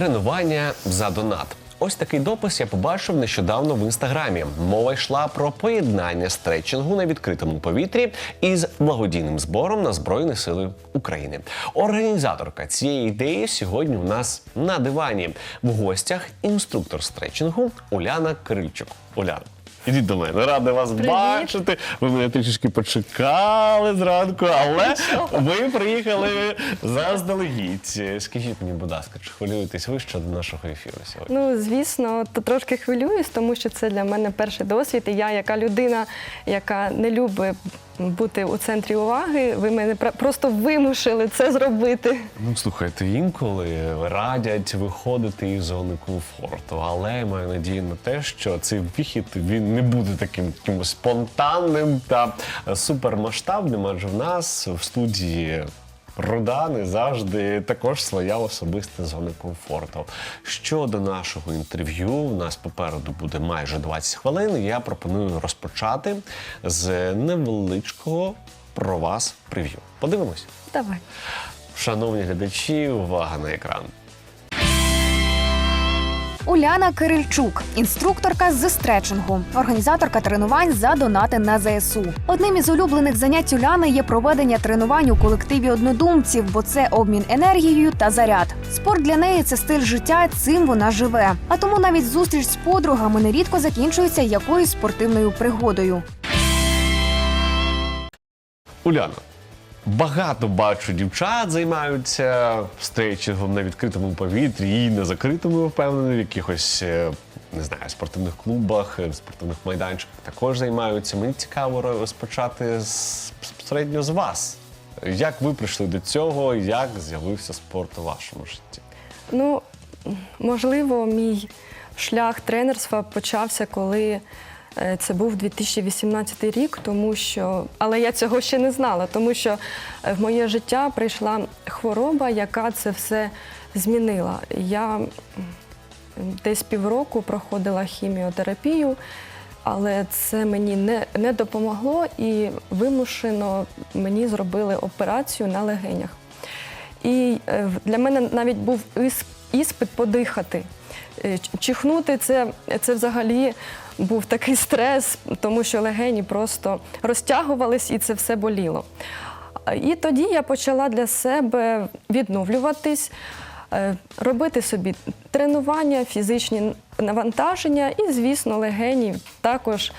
Тренування за донат. Ось такий допис я побачив нещодавно в інстаграмі. Мова йшла про поєднання стретчингу на відкритому повітрі із благодійним збором на Збройні Сили України. Організаторка цієї ідеї сьогодні у нас на дивані. В гостях інструктор стретчингу Уляна Кирильчук. Уляна. Ідіть до мене, радий вас Привіт. бачити. Ви мене трішечки почекали зранку, але ви приїхали заздалегідь. Скажіть мені, будь ласка, чи хвилюєтесь ви щодо нашого ефіру сьогодні? Ну, звісно, то трошки хвилююсь, тому що це для мене перший досвід. І я, яка людина, яка не любить бути у центрі уваги, ви мене пр- просто вимушили це зробити. Ну, слухайте, інколи радять виходити із зони комфорту, але я маю надію на те, що цей вихід він не буде таким спонтанним та супермасштабним, адже в нас в студії. Родани завжди також своя особиста зона комфорту. Щодо нашого інтерв'ю, у нас попереду буде майже 20 хвилин. Я пропоную розпочати з невеличкого про вас прев'ю. Подивимось. Давай. Шановні глядачі, увага на екран. Уляна Кирильчук, інструкторка з стретчингу, організаторка тренувань за донати на ЗСУ. Одним із улюблених занять Уляни є проведення тренувань у колективі однодумців, бо це обмін енергією та заряд. Спорт для неї це стиль життя, цим вона живе. А тому навіть зустріч з подругами нерідко закінчується якоюсь спортивною пригодою. Уляна. Багато бачу дівчат займаються стрейчингом на відкритому повітрі і на закритому, впевнений, в якихось е, не знаю, спортивних клубах, е, спортивних майданчиках також займаються. Мені цікаво розпочати безпосередньо з вас. Як ви прийшли до цього? Як з'явився спорт у вашому житті? Ну, можливо, мій шлях тренерства почався, коли це був 2018 рік, тому що, але я цього ще не знала, тому що е, в моє життя прийшла хвороба, яка це все змінила. Я десь півроку проходила хіміотерапію. Але це мені не, не допомогло і вимушено мені зробили операцію на легенях. І е, для мене навіть був іспит подихати. Е, Чихнути це, це взагалі був такий стрес, тому що легені просто розтягувались і це все боліло. І тоді я почала для себе відновлюватись, е, робити собі тренування, фізичні навантаження і, звісно, легені також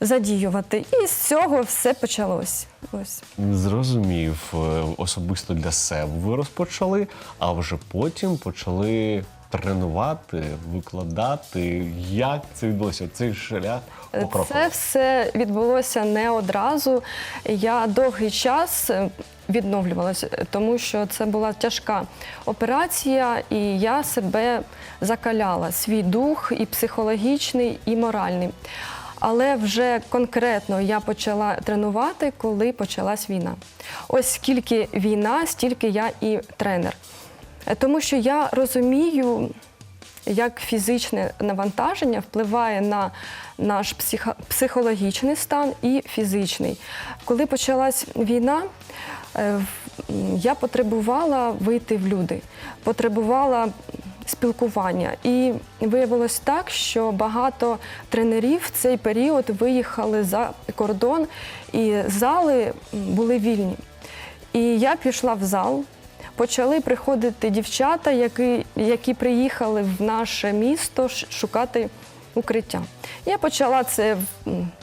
задіювати. І з цього все почалось. Ось. Зрозумів, е, особисто для себе ви розпочали, а вже потім почали тренувати, викладати. Як це відбулося? Цей шлях покроково. Це все відбулося не одразу. Я довгий час е, відновлювалася, тому що це була тяжка операція, і я себе закаляла, свій дух і психологічний, і моральний. Але вже конкретно я почала тренувати, коли почалась війна. Ось скільки війна, стільки я і тренер. Тому що я розумію, як фізичне навантаження впливає на наш психо- психологічний стан і фізичний. Коли почалась війна, е, я потребувала вийти в люди, потребувала спілкування. І виявилось так, що багато тренерів в цей період виїхали за кордон, і зали були вільні. І я пішла в зал. Почали приходити дівчата, які, які приїхали в наше місто шукати укриття. Я почала це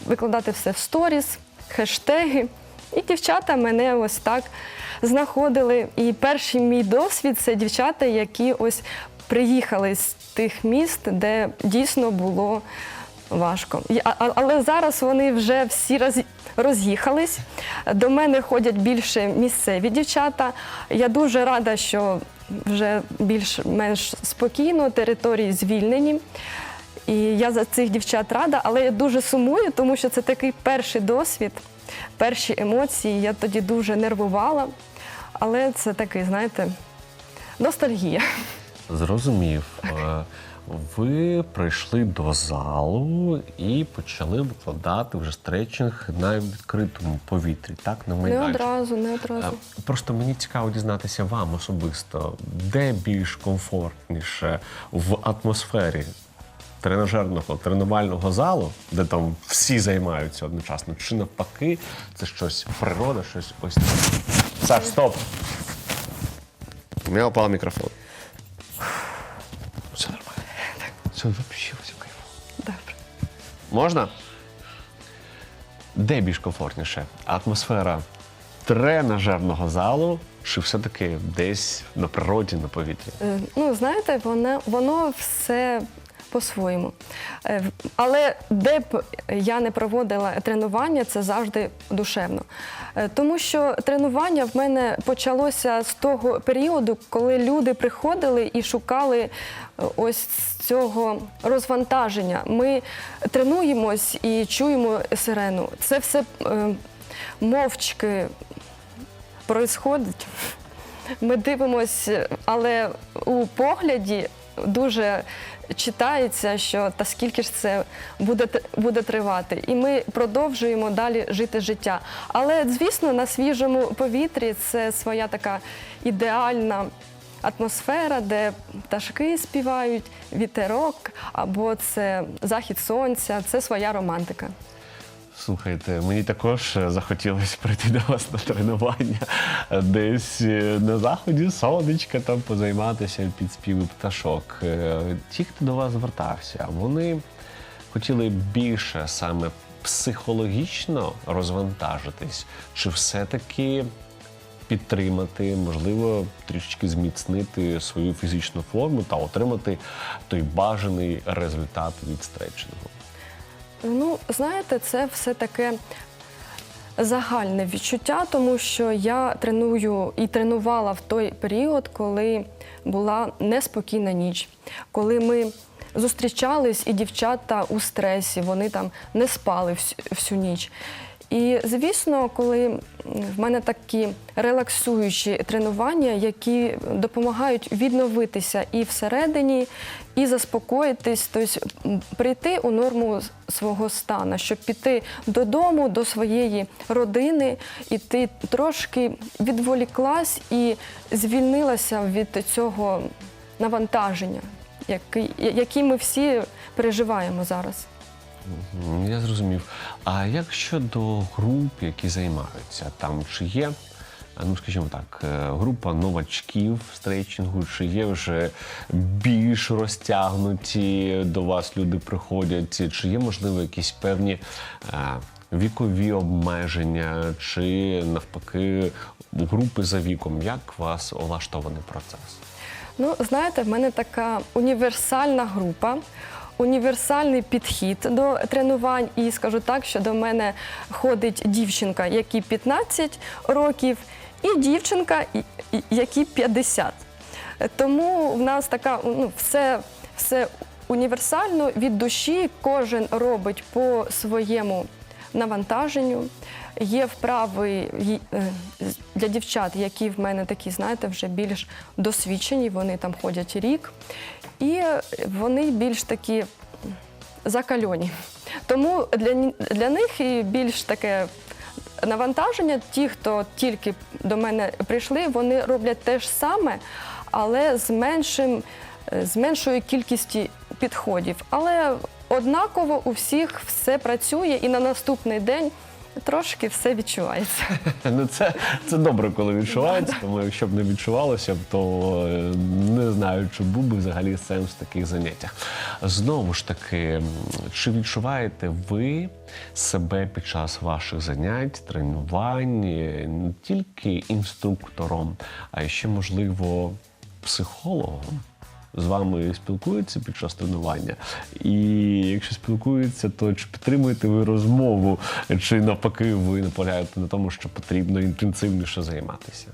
викладати все в сторіс, хештеги. І дівчата мене ось так знаходили. І перший мій досвід це дівчата, які ось приїхали з тих міст, де дійсно було важко. А- Але зараз вони вже всі роз- роз'їхались. До мене ходять більше місцеві дівчата. Я дуже рада, що вже більш-менш спокійно, території звільнені. І я за цих дівчат рада, але я дуже сумую, тому що це такий перший досвід, перші емоції. Я тоді дуже нервувала. Але це такий, знаєте, ностальгія. Зрозумів. Ви прийшли до залу і почали викладати вже стретчинг на відкритому повітрі, так? На Не одразу, не одразу. Просто мені цікаво дізнатися вам особисто, де більш комфортніше в атмосфері тренажерного тренувального залу, де там всі займаються одночасно, чи навпаки, це щось природа, щось ось таке. Саш, стоп! У мене упав мікрофон. Все взагалі все кайфово. Добре. Можна? Де більш комфортніше? Атмосфера тренажерного залу чи все-таки десь на природі, на повітрі? Е, Ну, знаєте, воно, воно все по-своєму. Е, Але де б я не проводила тренування, це завжди душевно. Е, Тому що тренування в мене почалося з того періоду, коли люди приходили і шукали е, ось цього розвантаження. Ми тренуємось і чуємо сирену. Це все мовчки происходить. Ми дивимося, але у погляді дуже читається, що та скільки ж це буде, буде тривати. І ми продовжуємо далі жити життя. Але, звісно, на свіжому повітрі це своя така ідеальна атмосфера, де пташки співають, вітерок, або це захід сонця, це своя романтика. Слухайте, мені також е, захотілося прийти до вас на тренування е, десь е, на заході сонечка там позайматися під співи пташок. Ті, хто до вас звертався, вони хотіли більше саме психологічно розвантажитись, чи все-таки підтримати, можливо, трішечки зміцнити свою фізичну форму та отримати той бажаний результат від стретчингу. Ну, знаєте, це все таке загальне відчуття, тому що я треную і тренувала в той період, коли була неспокійна ніч, коли ми зустрічались і дівчата у стресі, вони там не спали всю, всю ніч. І звісно, коли в мене такі релаксуючі тренування, які допомагають відновитися і всередині, і заспокоїтись, тобто прийти у норму свого стану, щоб піти додому, до своєї родини, і ти трошки відволіклась і звільнилася від цього навантаження, який, який ми всі переживаємо зараз. Я зрозумів. А як щодо груп, які займаються, там чи є, ну скажімо так, е, група новачків стретчингу, чи є вже більш розтягнуті до вас люди приходять, чи є можливо якісь певні е, вікові обмеження, чи навпаки групи за віком? Як вас влаштований процес? Ну, знаєте, в мене така універсальна група, універсальний підхід до тренувань. І скажу так, що до мене ходить дівчинка, якій 15 років, і дівчинка, якій 50. Тому в нас така ну, все, все універсально від душі, кожен робить по своєму навантаженню. Є вправи е, для дівчат, які в мене такі, знаєте, вже більш досвідчені, вони там ходять рік, і вони більш такі закальоні. Тому для, для них і більш таке навантаження. Ті, хто тільки до мене прийшли, вони роблять те ж саме, але з меншим, е, з меншою кількістю підходів. Але однаково у всіх все працює, і на наступний день трошки все відчувається. Ну, це, це добре, коли відчувається, тому якщо б не відчувалося, то е, не знаю, чи був би взагалі сенс в таких заняттях. Знову ж таки, чи відчуваєте ви себе під час ваших занять, тренувань е, не тільки інструктором, а ще, можливо, психологом? З вами спілкуються під час тренування, і якщо спілкуються, то чи підтримуєте ви розмову, чи навпаки ви наполягаєте на тому, що потрібно інтенсивніше займатися?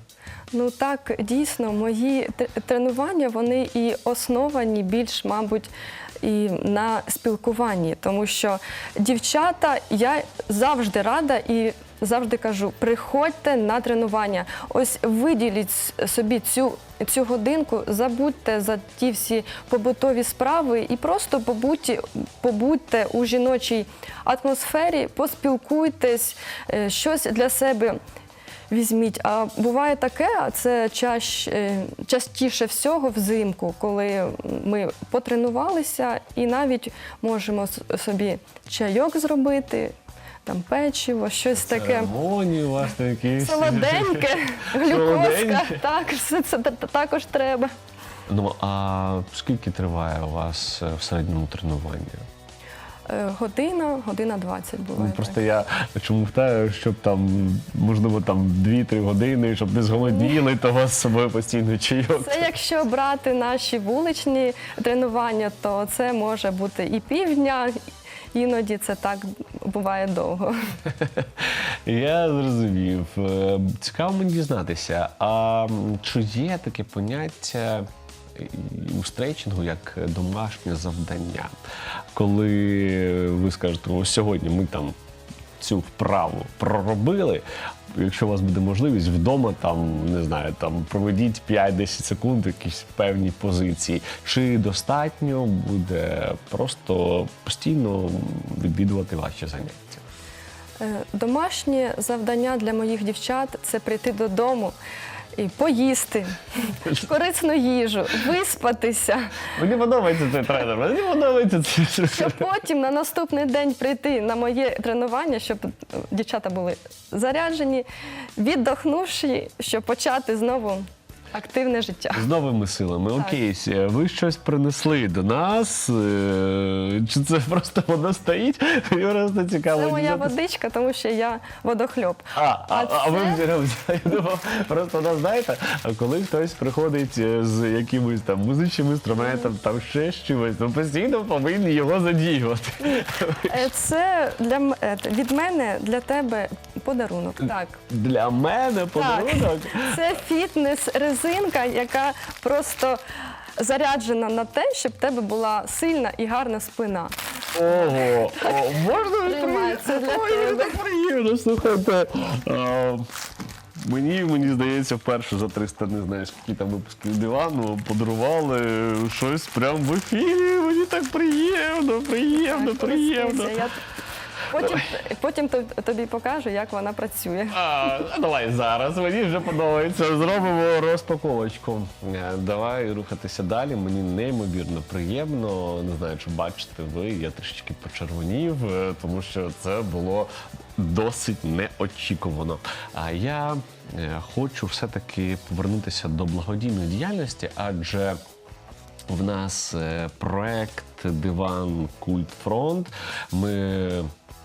Ну так, дійсно, мої тренування вони і основані більш, мабуть, і на спілкуванні, тому що дівчата, я завжди рада і завжди кажу: приходьте на тренування. Ось виділіть собі цю, цю годинку, забудьте за ті всі побутові справи і просто побудьте, побудьте у жіночій атмосфері, поспілкуйтесь, е, щось для себе. Візьміть. А буває таке, а це чаще, е, частіше всього взимку, коли ми потренувалися і навіть можемо собі чайок зробити, там печиво, щось таке. Церемонії у вас такі. Солоденьке, глюкозка, так, все це та- та- також треба. Ну а скільки триває у вас е, в середньому тренування? Е, Година, година 20 Ну, буває. просто я чому питаю, щоб там, можливо, там 2-3 години, щоб не зголодніли, то вас з собою постійно чайок. Це якщо брати наші вуличні тренування, то це може бути і півдня, іноді це так буває довго. Я зрозумів. Е, Цікаво мені дізнатися, а чи є таке поняття у стрейчингу як домашнє завдання? Коли ви скажете, ось сьогодні ми там цю вправу проробили. Якщо у вас буде можливість вдома, там не знаю, там проведіть 5-10 секунд якісь певній позиції. Чи достатньо буде просто постійно відвідувати ваші заняття? Е, Домашнє завдання для моїх дівчат це прийти додому і поїсти корисну їжу, виспатися, Мені подобається цей тренер, мені подобається цей щоб потім на наступний день прийти на моє тренування, щоб дівчата були заряджені, віддохнувши, щоб почати знову активне життя. З новими силами. Так. Окей, ви щось принесли до нас. е, Чи це просто воно стоїть? Просто цікаво. Це моя дізнатися. водичка, тому що я водохльоп. А, а, А а ви це- я думав, просто ну, знаєте, а коли хтось приходить е, з якимось там музичним інструментом, там ще з чимось, то постійно повинні його задіювати. Е, Це для е, від мене для тебе подарунок. Так. Для мене подарунок. Це фітнес-резинка, яка просто заряджена на те, щоб в тебе була сильна і гарна спина. Ого, о, можна це для Ой, тебе. так приємно, слухайте. А, Мені, мені здається, вперше за 300, не знаю, скільки там випусків дивану подарували щось прямо в ефірі. Мені так приємно, приємно, приємно. Я Потім, потім тобі покажу, як вона працює. А, давай зараз, мені вже подобається. Зробимо розпаковочку. Е, Давай рухатися далі. Мені неймовірно приємно. Не знаю, чи бачите ви. Я трішечки почервонів, е, тому що це було досить неочікувано. А я е, хочу все-таки повернутися до благодійної діяльності, адже в нас проект Диван Культ Фронт. Ми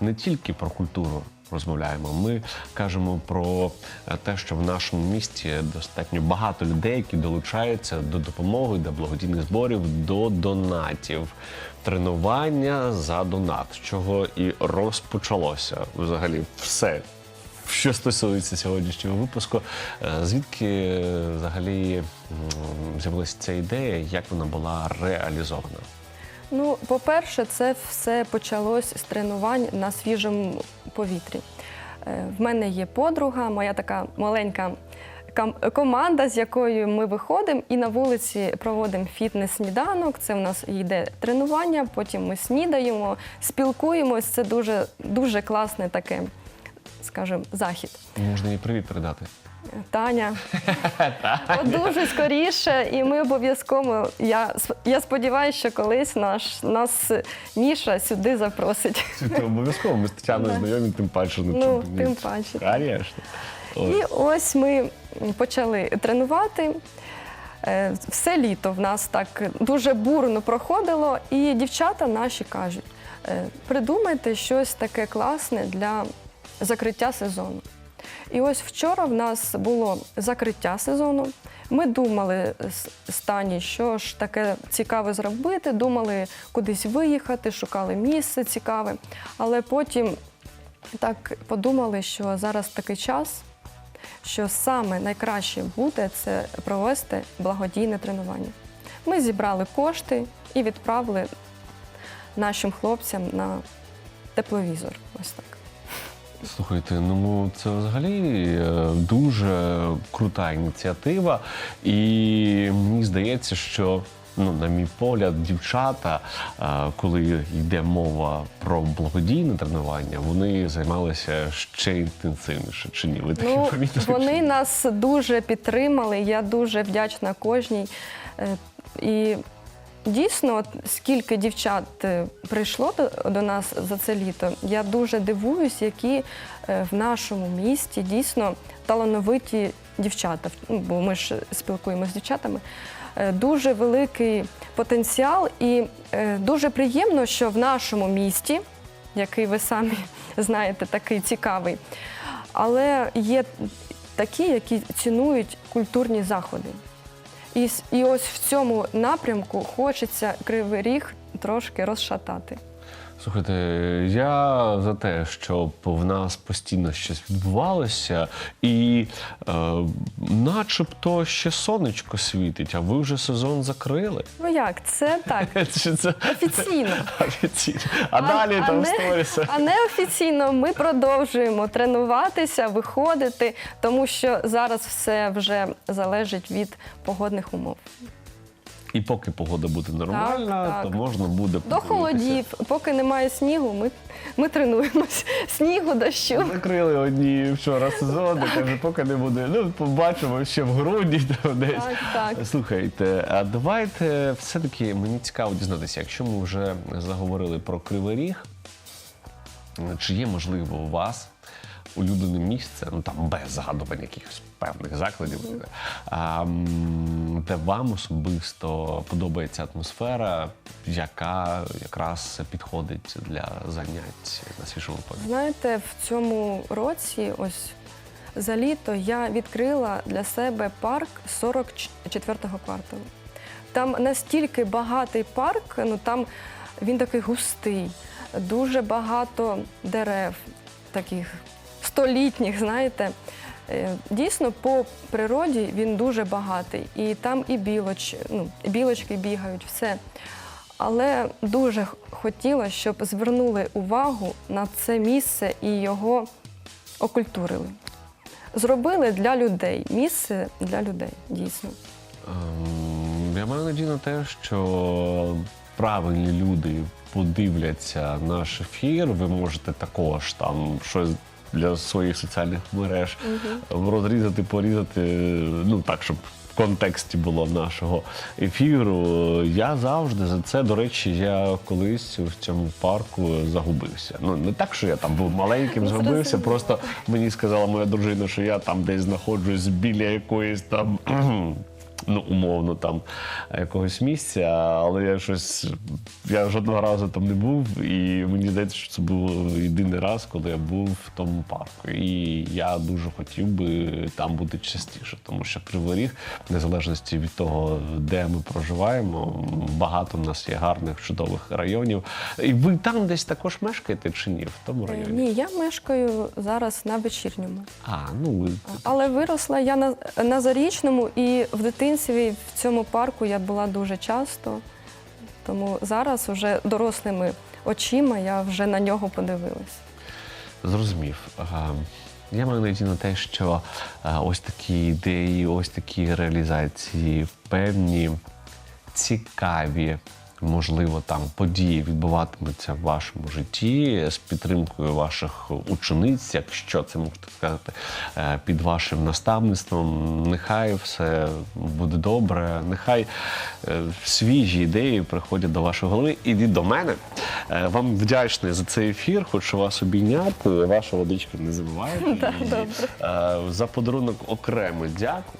не тільки про культуру розмовляємо. Ми кажемо про е, те, що в нашому місті достатньо багато людей, які долучаються до допомоги, до благодійних зборів, до донатів. Тренування за донат, чого і розпочалося взагалі все що стосується сьогоднішнього випуску, е, звідки взагалі з'явилася ця ідея, як вона була реалізована? Ну, по-перше, це все почалось з тренувань на свіжому повітрі. Е, В мене є подруга, моя така маленька команда, з якою ми виходимо і на вулиці проводимо фітнес-сніданок. Це в нас йде тренування, потім ми снідаємо, спілкуємось. Це дуже, дуже класне таке, скажімо, захід. Можна їй привіт передати. Таня, одужуй скоріше, і ми обов'язково. Я, я сподіваюся, що колись наш нас Міша сюди запросить. Це обов'язково. Ми з Тетяною знайомі, тим паче. Ну, чому тим паче. Конечно. І ось ми почали тренувати. Е, Все літо в нас так дуже бурно проходило, і дівчата наші кажуть: е, придумайте щось таке класне для закриття сезону. І ось вчора в нас було закриття сезону. Ми думали з Тані, що ж таке цікаве зробити, думали кудись виїхати, шукали місце цікаве. Але потім так подумали, що зараз такий час, що саме найкраще буде це провести благодійне тренування. Ми зібрали кошти і відправили нашим хлопцям на тепловізор. Ось так. Слухайте, ну це взагалі е, дуже крута ініціатива, і мені здається, що. Ну, на мій погляд, дівчата, е, коли йде мова про благодійне тренування, вони займалися ще інтенсивніше. Чи ні? Ви таке Ну, помітили? вони нас дуже підтримали. Я дуже вдячна кожній. Е, І дійсно, скільки дівчат е, прийшло до, до нас за це літо, я дуже дивуюсь, які е, в нашому місті дійсно талановиті дівчата. Ну, Бо ми ж спілкуємося з дівчатами. Е, Дуже великий потенціал, і дуже приємно, що в нашому місті, який ви самі знаєте, такий цікавий, але є такі, які цінують культурні заходи. І, і ось в цьому напрямку хочеться кривий ріг трошки розшатати. Слухайте, я за те, щоб в нас постійно щось відбувалося, і е, начебто ще сонечко світить, а ви вже сезон закрили. Ну як, це так, Чи це офіційно. офіційно? А, далі там не, сторіси. а неофіційно ми продовжуємо тренуватися, виходити, тому що зараз все вже залежить від погодних умов. І поки погода буде нормальна, Так, то можна буде До подивитися. холодів, поки немає снігу, ми, ми тренуємось. Снігу, дощу. Закрили одні вчора сезони, каже, поки не буде. Ну, побачимо ще в грудні там десь. Так, так. Слухайте, а давайте все-таки мені цікаво дізнатися, якщо ми вже заговорили про Кривий Ріг, чи є можливо у вас улюблене місце, ну там без згадування якихось певних закладів, а, де вам особисто подобається атмосфера, яка якраз підходить для занять на свіжому повітрі? Знаєте, в цьому році, ось за літо, я відкрила для себе парк 44-го кварталу. Там настільки багатий парк, ну там він такий густий, дуже багато дерев, таких столітніх, знаєте. Е, Дійсно, по природі він дуже багатий. І там і білоч, ну, білочки бігають, все. Але дуже хотіла, щоб звернули увагу на це місце і його окультурили. Зробили для людей. Місце для людей, дійсно. Ем, Я маю надію на те, що правильні люди подивляться наш ефір. Ви можете також там щось для своїх соціальних мереж розрізати, порізати, ну так, щоб. В контексті було нашого ефіру. Я завжди за це, до речі, я колись в цьому парку загубився. Ну не так, що я там був маленьким, Ну, загубився. Просто мені сказала моя дружина, що я там десь знаходжусь біля якоїсь там. Ну, умовно, там якогось місця, але я щось. Я жодного разу там не був, і мені здається, що це був єдиний раз, коли я був в тому парку. І я дуже хотів би там бути частіше, тому що Кривий Ріг, в незалежності від того, де ми проживаємо, багато в нас є гарних, чудових районів. І ви там десь також мешкаєте чи ні? В тому Е, районі? Ні, я мешкаю зараз на вечірньому. А, ну Але виросла я на, на зарічному і в дитинстві в цьому парку я була дуже часто. Тому зараз вже дорослими очима я вже на нього подивилась. Зрозумів. Я маю надію на те, що ось такі ідеї, ось такі реалізації, певні цікаві, можливо, там події відбуватимуться в вашому житті з підтримкою ваших учениць, якщо це можна сказати, е, під вашим наставництвом. Нехай все буде добре, нехай е, свіжі ідеї приходять до вашої голови. Ідіть до мене. Е, Вам вдячний за цей ефір, хочу вас обійняти. Ваша водичка не забувайте. За подарунок окремо дякую.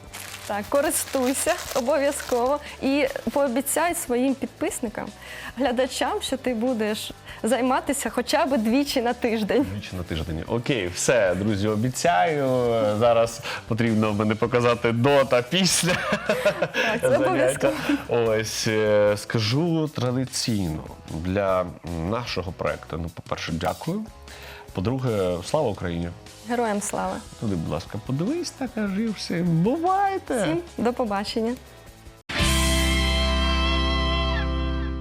Так, користуйся обов'язково і пообіцяй своїм підписникам, глядачам, що ти будеш займатися хоча б двічі на тиждень. Двічі на тиждень. Окей, все, друзі, обіцяю. Зараз потрібно мене показати до та після. Так, це обов'язково. Ось е, скажу традиційно для нашого проекту. Ну, по-перше, дякую. По-друге, слава Україні! Героям слава! Туди, будь ласка, подивись та кажи все. Бувайте! Всім до побачення!